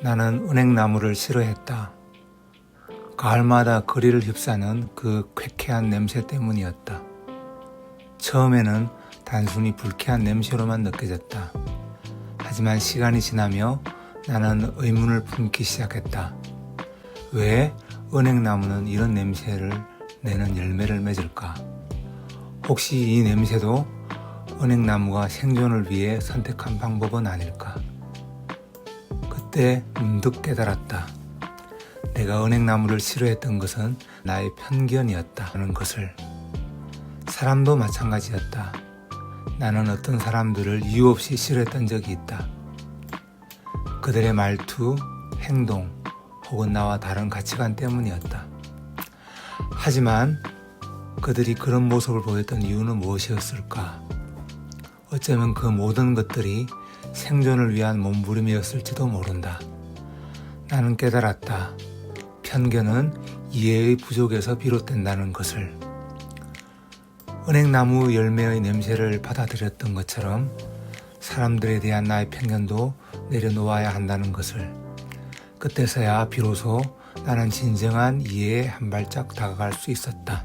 나는 은행나무를 싫어했다. 가을마다 거리를 휩싸는 그 쾌쾌한 냄새 때문이었다. 처음에는 단순히 불쾌한 냄새로만 느껴졌다. 하지만 시간이 지나며 나는 의문을 품기 시작했다. 왜 은행나무는 이런 냄새를 내는 열매를 맺을까? 혹시 이 냄새도 은행나무가 생존을 위해 선택한 방법은 아닐까? 그때 문득 깨달았다. 내가 은행나무를 싫어했던 것은 나의 편견이었다는 것을. 사람도 마찬가지였다. 나는 어떤 사람들을 이유 없이 싫어했던 적이 있다. 그들의 말투, 행동, 혹은 나와 다른 가치관 때문이었다. 하지만 그들이 그런 모습을 보였던 이유는 무엇이었을까? 어쩌면 그 모든 것들이 생존을 위한 몸부림이었을지도 모른다. 나는 깨달았다. 편견은 이해의 부족에서 비롯된다는 것을. 은행나무 열매의 냄새를 받아들였던 것처럼 사람들에 대한 나의 편견도 내려놓아야 한다는 것을. 그때서야 비로소 나는 진정한 이해에 한 발짝 다가갈 수 있었다.